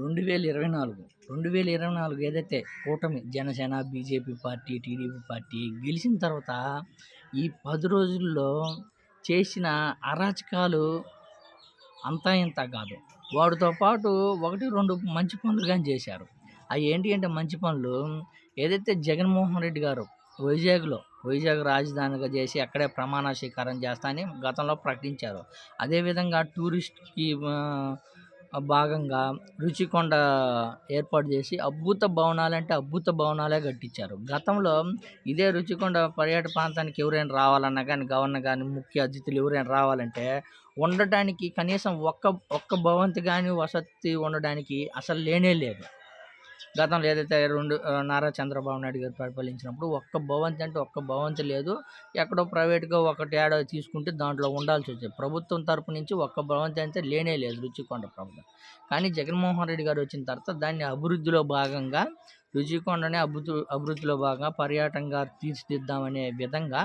రెండు వేల ఇరవై నాలుగు రెండు వేల ఇరవై నాలుగు ఏదైతే కూటమి Janasena BJP party TDP party గెలిచిన తర్వాత ఈ పది రోజుల్లో చేసిన అరాచకాలు అంతా ఇంత కాదు. వాడితో పాటు ఒకటి రెండు మంచి పనులు కానీ చేశారు. అవి ఏంటి అంటే మంచి పనులు ఏదైతే జగన్మోహన్ రెడ్డి గారు వైజాగ్లో వైజాగ్ రాజధానిగా చేసి అక్కడే ప్రమాణ స్వీకారం చేస్తానని గతంలో ప్రకటించారు. అదేవిధంగా టూరిస్ట్కి భాగంగా రుచికొండ ఏర్పాటు చేసి అద్భుత భవనాలు అంటే అద్భుత భవనాలే కట్టించారు. గతంలో ఇదే రుచికొండ పర్యాటక ప్రాంతానికి ఎవరైనా రావాలన్నా కానీ గవర్నర్ కానీ ముఖ్య అతిథులు ఎవరైనా రావాలంటే ఉండటానికి కనీసం ఒక్క ఒక్క భవంతి కానీ వసతి ఉండడానికి అసలు లేనే లేదు. గతంలో ఏదైతే రెండు నారా చంద్రబాబు నాయుడు గారు పరిపాలించినప్పుడు ఒక్క భవంతి అంటే ఒక్క భవంతి లేదు. ఎక్కడో ప్రైవేట్గా ఒకటి ఏడో తీసుకుంటే దాంట్లో ఉండాల్సి వచ్చేది. ప్రభుత్వం తరపు నుంచి ఒక్క భవంతి అంటే లేనే లేదు రుచికొండ ప్రభుత్వం. కానీ జగన్మోహన్ రెడ్డి గారు వచ్చిన తర్వాత దాన్ని అభివృద్ధిలో భాగంగా రుచికొండని అభివృద్ధి అభివృద్ధిలో భాగంగా పర్యాటకంగా తీర్చిదిద్దామనే విధంగా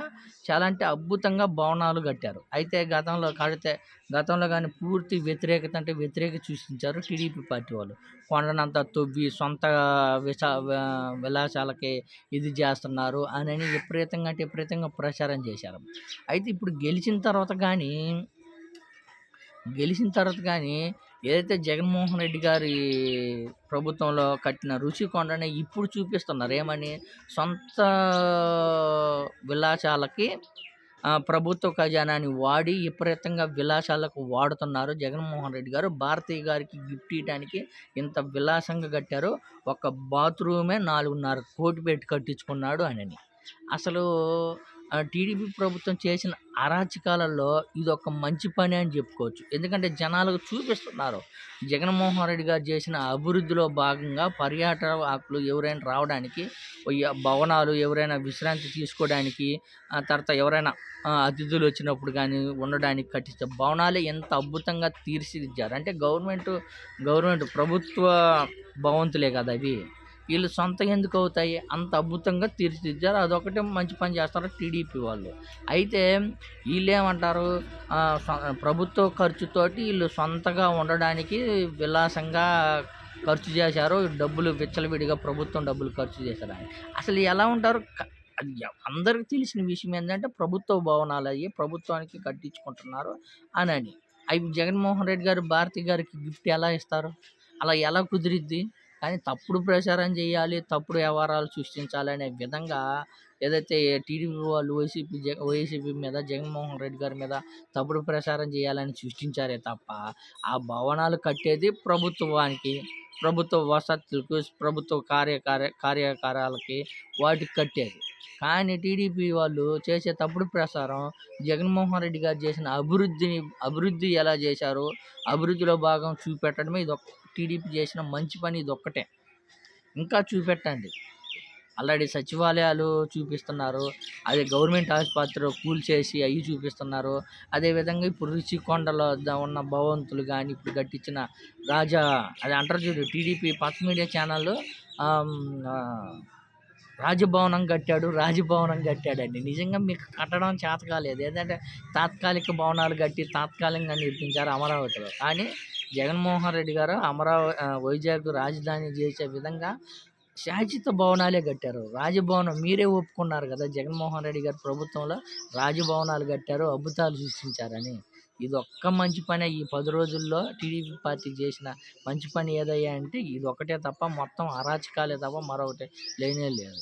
చాలా అంటే అద్భుతంగా భవనాలు కట్టారు. అయితే గతంలో కడితే గతంలో కానీ పూర్తి వ్యతిరేకత అంటే వ్యతిరేక సృష్టించారు టీడీపీ పార్టీ వాళ్ళు. కొండనంతా తవ్వి సొంత విశా విలాసాలకి ఇది చేస్తున్నారు అని విపరీతంగా అంటే విపరీతంగా ప్రచారం చేశారు. అయితే ఇప్పుడు గెలిచిన తర్వాత కానీ గెలిచిన తర్వాత కానీ ఏదైతే జగన్మోహన్ రెడ్డి గారి ప్రభుత్వంలో కట్టిన రుచికొండని ఇప్పుడు చూపిస్తున్నారు. ఏమని? సొంత విలాసాలకి ప్రభుత్వ ఖజానాని వాడి విపరీతంగా విలాసాలకు వాడుతున్నారు జగన్మోహన్ రెడ్డి గారు. భారతీయ గారికి గిఫ్ట్ ఇవ్వడానికి ఇంత విలాసంగా కట్టారు. ఒక బాత్రూమే నాలుగున్నర కోటి పెట్టి కట్టించుకున్నాడు అని అసలు టీడీపీ ప్రభుత్వం చేసిన అరాచకాలలో ఇది ఒక మంచి పని అని చెప్పుకోవచ్చు. ఎందుకంటే జనాలకు చూపిస్తున్నారు. జగన్మోహన్ రెడ్డి గారు చేసిన అభివృద్ధిలో భాగంగా పర్యాటకులు ఎవరైనా రావడానికి భవనాలు ఎవరైనా విశ్రాంతి తీసుకోవడానికి తర్వాత ఎవరైనా అతిథులు వచ్చినప్పుడు కానీ ఉండడానికి కట్టించే భవనాలే ఎంత అద్భుతంగా తీర్చిదిద్దారు. అంటే గవర్నమెంట్ గవర్నమెంట్ ప్రభుత్వ భవంతులే కదా అవి. వీళ్ళు సొంత ఎందుకు అవుతాయి? అంత అద్భుతంగా తీర్చిదిద్దారు. అదొకటే మంచి పని చేస్తారు టీడీపీ వాళ్ళు. అయితే వీళ్ళు ఏమంటారు ప్రభుత్వ ఖర్చుతోటి వీళ్ళు సొంతగా ఉండడానికి విలాసంగా ఖర్చు చేశారు. డబ్బులు విచ్చలవిడిగా ప్రభుత్వం డబ్బులు ఖర్చు చేశారని అసలు ఎలా ఉంటారు? అందరికి తెలిసిన విషయం ఏంటంటే ప్రభుత్వ భవనాలు అయ్యి ప్రభుత్వానికి కట్టించుకుంటున్నారు అని అని. అవి జగన్మోహన్ రెడ్డి గారు భారతి గారికి గిఫ్ట్ ఎలా ఇస్తారు? అలా ఎలా కుదిరిద్ది? కానీ తప్పుడు ప్రచారం చేయాలి తప్పుడు వ్యవహారాలు సృష్టించాలనే విధంగా ఏదైతే టీడీపీ వాళ్ళు వైసీపీ జ వైసీపీ మీద జగన్మోహన్ రెడ్డి గారి మీద తప్పుడు ప్రచారం చేయాలని సృష్టించారే తప్ప ఆ భవనాలు కట్టేది ప్రభుత్వానికి ప్రభుత్వ వసతులకు ప్రభుత్వ కార్యకార కార్యకారాలకి వాటికి కట్టేది. కానీ టీడీపీ వాళ్ళు చేసే తప్పుడు ప్రసారం జగన్మోహన్ రెడ్డి గారు చేసిన అభివృద్ధిని అభివృద్ధి ఎలా చేశారో అభివృద్ధిలో భాగం చూపెట్టడమే ఇది టీడీపీ చేసిన మంచి పని ఇది ఒక్కటే ఇంకా చూపెట్టండి. ఆల్రెడీ సచివాలయాలు చూపిస్తున్నారు. అదే గవర్నమెంట్ ఆసుపత్రిలో కూల్చేసి అవి చూపిస్తున్నారు. అదేవిధంగా ఇప్పుడు రుచికొండలో ఉన్న భవంతులు కానీ ఇప్పుడు కట్టించిన రాజా అది అంటారు చూడు టీడీపీ పచ్చ మీడియా ఛానల్లో రాజభవనం కట్టాడు రాజభవనం కట్టాడండి. నిజంగా మీకు కట్టడం చేత కాలేదు. ఏంటంటే తాత్కాలిక భవనాలు కట్టి తాత్కాలికంగా నిర్మించారు అమరావతిలో. కానీ జగన్మోహన్ రెడ్డి గారు అమరావతి వైజాగ్ రాజధాని చేసే విధంగా శాశ్వత భవనాలే కట్టారు. రాజభవనం మీరే ఒప్పుకున్నారు కదా జగన్మోహన్ రెడ్డి గారి ప్రభుత్వంలో? రాజభవనాలు కట్టారు అద్భుతాలు సృష్టించారని. ఇది ఒక్క మంచి పని. ఈ పది రోజుల్లో టీడీపీ పార్టీ చేసిన మంచి పని ఏదయ్యా అంటే ఇది ఒకటే తప్ప మొత్తం అరాచకాలే తప్ప మరొకటి. లేనే లేదు.